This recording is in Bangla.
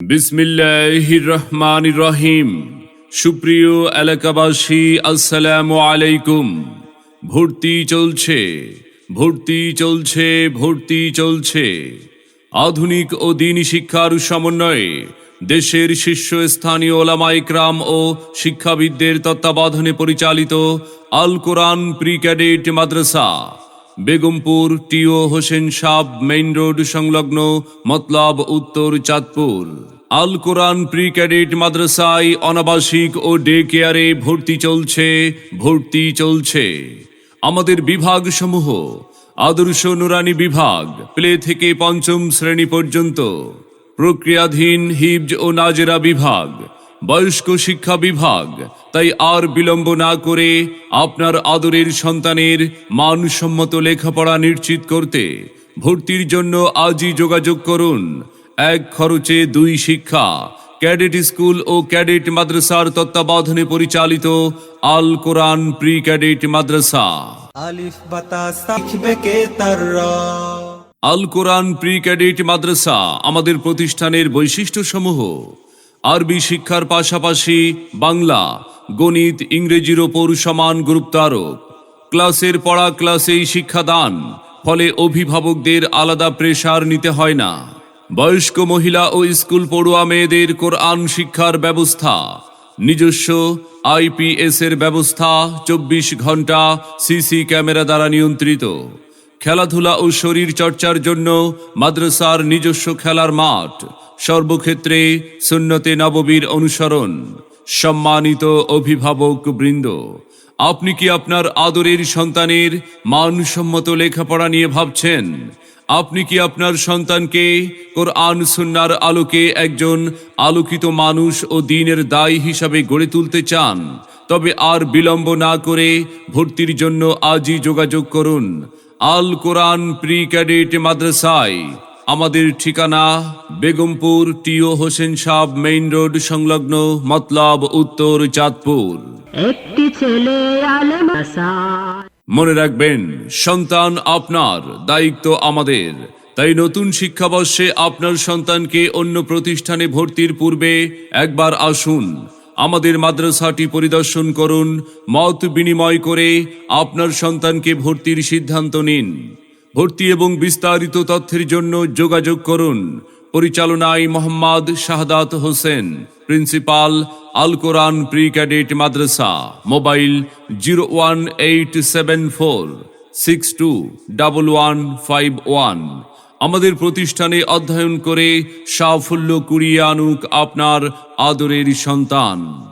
বিসমিল্লাহির রহমান রহিম সুপ্রিয় এলাকাবাসী, আসসালামু আলাইকুম। ভর্তি চলছে ভর্তি চলছে ভর্তি চলছে। আধুনিক ও দিনী শিক্ষার সমন্বয়ে দেশের শীর্ষস্থানীয় ওলামাইকরাম ও শিক্ষাবিদদের তত্ত্বাবধানে পরিচালিত Al Quran pre cadet Madrasa. Begumpur, TO Hossain sub, main road সংলগ্ন মতলব, উত্তর চাঁদপুর। আল কোরআন প্রি ক্যাডেট মাদ্রাসায় অনাবাসিক ও ডে কেয়ারে ভর্তি চলছে ভর্তি চলছে। আমাদের বিভাগ সমূহ আদর্শ নুরানি বিভাগ, প্লে থেকে পঞ্চম শ্রেণি পর্যন্ত। প্রক্রিয়াধীন হিবজ ও নাজেরা বিভাগ বয়স্ক শিক্ষা বিভাগ। তাই আর বিলম্ব না করে আপনার আদরের সন্তানের মানসম্মত লেখাপড়া নিশ্চিত করতে ভর্তির জন্য আজই যোগাযোগ করুন। এক খরচে দুই শিক্ষা ক্যাডেট স্কুল ও ক্যাডেট মাদ্রাসার তত্ত্বাবধানে পরিচালিত Al Quran pre cadet Madrasa Al Quran pre cadet Madrasa আমাদের প্রতিষ্ঠানের বৈশিষ্ট্যসমূহ। আরবি শিক্ষার পাশাপাশি বাংলা, গণিত, ইংরেজির ওপর সমান গুরুত্ব আরোপ। ক্লাসের পড়া ক্লাসেই শিক্ষাদান, ফলে অভিভাবকদের আলাদা প্রেসার নিতে হয় না। বয়স্ক মহিলা ও স্কুল পড়ুয়া মেয়েদের কোরআন শিক্ষার ব্যবস্থা। নিজস্ব আইপিএস এর ব্যবস্থা, চব্বিশ ঘণ্টা সিসি ক্যামেরা দ্বারা নিয়ন্ত্রিত। খেলাধুলা ও শরীর চর্চার জন্য মাদ্রাসার নিজস্ব খেলার মাঠ। সর্বক্ষেত্রে সুন্নতে নববীর অনুসরণ। সম্মানিত অভিভাবক বৃন্দ, আপনি কি আপনার আদরের সন্তানের মানসম্মত লেখাপড়া নিয়ে ভাবছেন? আপনি কি আপনার সন্তানকে কোরআন সুন্নার আলোকে একজন আলোকিত মানুষ ও দিনের দায়ী হিসাবে গড়ে তুলতে চান? তবে আর বিলম্ব না করে ভর্তির জন্য আজই যোগাযোগ করুন। আল কোরআন প্রি ক্যাডেট মাদ্রাসায় আমাদের ঠিকানা বেগমপুর টিও হোসেন সাহ মেইন রোড সংলগ্ন মতলব উত্তর চাঁদপুর। একটি ছেলে মনে রাখবেন সন্তান আপনার দায়িত্ব আমাদের। তাই নতুন শিক্ষাবর্ষে আপনার সন্তানকে অন্য প্রতিষ্ঠানে ভর্তির পূর্বে একবার আসুন। আমাদের মাদ্রাসাটি পরিদর্শন করুন মত বিনিময় করে আপনার সন্তানকে ভর্তির সিদ্ধান্ত নিন। ভর্তি এবং বিস্তারিত তথ্যের জন্য যোগাযোগ করুন। পরিচালনায় Mohammad Shahadat Hossain, principal Al Quran pre cadet Madrasa, mobile zero one eight seven four, six two double one five one. আমাদের প্রতিষ্ঠানে অধ্যয়ন করে সাফল্য কুড়িয়ে আনুক আপনার আদরের সন্তান।